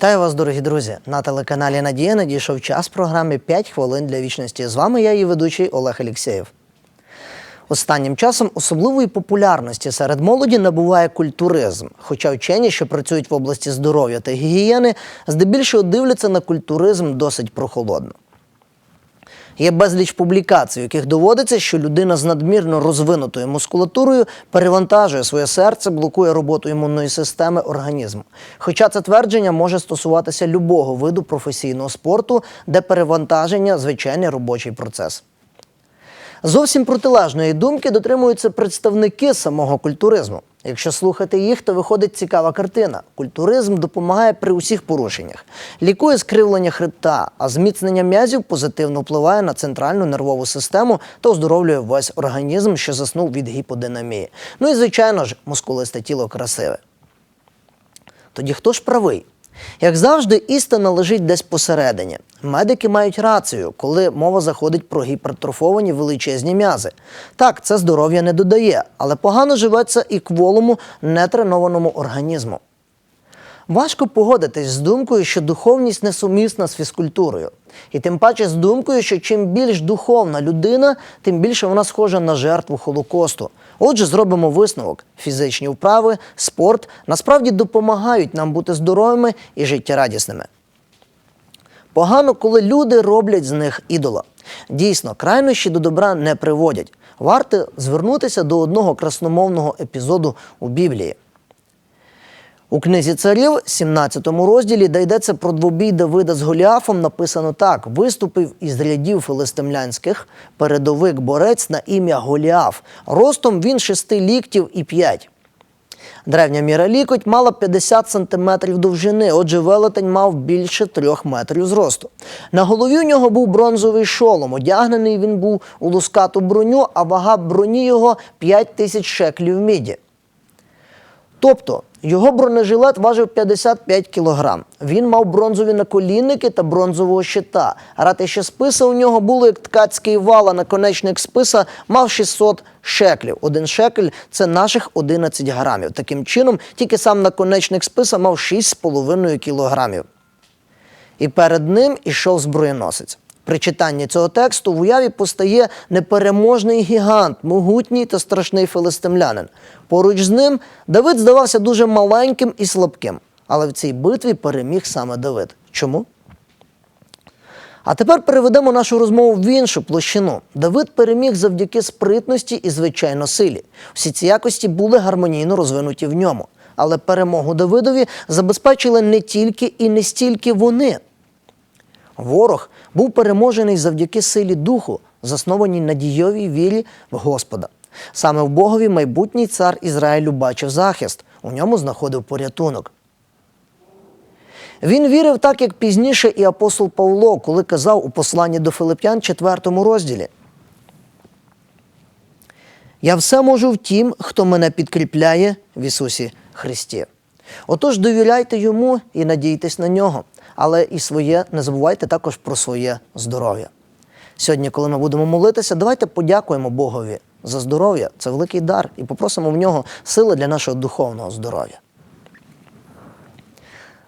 Вітаю вас, дорогі друзі! На телеканалі Надія надійшов час програми «5 хвилин для вічності. З вами я, її ведучий Олег Алєксєєв. Останнім часом особливої популярності серед молоді набуває культуризм. Хоча вчені, що працюють в області здоров'я та гігієни, здебільшого дивляться на культуризм досить прохолодно. Є безліч публікацій, у яких доводиться, що людина з надмірно розвинутою мускулатурою перевантажує своє серце, блокує роботу імунної системи організму. Хоча це твердження може стосуватися любого виду професійного спорту, де перевантаження звичайний робочий процес. Зовсім протилежної думки дотримуються представники самого культуризму. Якщо слухати їх, то виходить цікава картина. Культуризм допомагає при усіх порушеннях, лікує скривлення хребта, а зміцнення м'язів позитивно впливає на центральну нервову систему та оздоровлює весь організм, що заснув від гіподинамії. Ну і звичайно ж, мускулисте тіло красиве. Тоді хто ж правий? Як завжди, істина лежить десь посередині. Медики мають рацію, коли мова заходить про гіпертрофовані величезні м'язи. Так, це здоров'я не додає, але погано живеться і кволому, нетренованому організму. Важко погодитись з думкою, що духовність несумісна з фізкультурою. І тим паче з думкою, що чим більш духовна людина, тим більше вона схожа на жертву Холокосту. Отже, зробимо висновок: фізичні вправи, спорт насправді допомагають нам бути здоровими і життєрадісними. Погано, коли люди роблять з них ідола. Дійсно, крайнощі до добра не приводять. Варто звернутися до одного красномовного епізоду у Біблії. У книзі царів, 17 розділі, де йдеться про двобій Давида з Голіафом, написано так: виступив із рядів филистимлянських передовик борець на ім'я Голіаф. Ростом він шести ліктів і п'ять. Древня міра лікоть мала 50 сантиметрів довжини, отже, велетень мав більше трьох метрів зросту. На голові у нього був бронзовий шолом. Одягнений він був у лускату броню, а вага броні його 5 тисяч шеклів міді. Тобто його бронежилет важив 55 кілограм. Він мав бронзові наколінники та бронзового щита. Ратище списа у нього було як ткацький вал, а наконечник списа мав 600 шеклів. Один шекель це наших 11 грамів. Таким чином, тільки сам наконечник списа мав 6,5 кілограмів. І перед ним ішов зброєносець. При читанні цього тексту в уяві постає непереможний гігант, могутній та страшний филистимлянин. Поруч з ним Давид здавався дуже маленьким і слабким. Але в цій битві переміг саме Давид. Чому? А тепер переведемо нашу розмову в іншу площину. Давид переміг завдяки спритності і звичайно силі. Всі ці якості були гармонійно розвинуті в ньому. Але перемогу Давидові забезпечили не тільки і не стільки вони. Ворог був переможений завдяки силі духу, заснованій на дійовій вірі в Господа. Саме в Богові майбутній цар Ізраїлю бачив захист, у ньому знаходив порятунок. Він вірив так, як пізніше і апостол Павло, коли казав у посланні до Филип'ян 4 розділі. Я все можу в тім, хто мене підкріпляє в Ісусі Христі. Отож, довіряйте йому і надійтесь на нього, але і своє не забувайте також про своє здоров'я. Сьогодні, коли ми будемо молитися, давайте подякуємо Богові за здоров'я. Це великий дар, і попросимо в нього сили для нашого духовного здоров'я.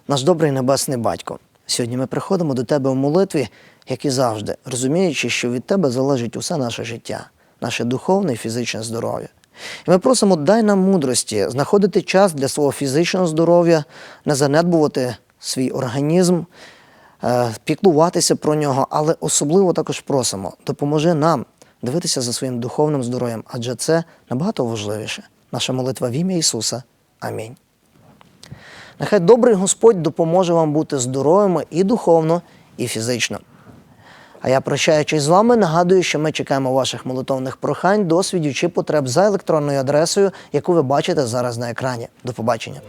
Наш добрий небесний батько, сьогодні ми приходимо до тебе в молитві, як і завжди, розуміючи, що від тебе залежить усе наше життя, наше духовне і фізичне здоров'я. І ми просимо, дай нам мудрості знаходити час для свого фізичного здоров'я, не занедбувати свій організм, е, піклуватися про нього, але особливо також просимо, допоможи нам дивитися за своїм духовним здоров'ям, адже це набагато важливіше. Наша молитва в ім'я Ісуса. Амінь. Нехай добрий Господь допоможе вам бути здоровими і духовно, і фізично. А я, прощаючись з вами, нагадую, що ми чекаємо ваших молитовних прохань, досвідів чи потреб за електронною адресою, яку ви бачите зараз на екрані. До побачення.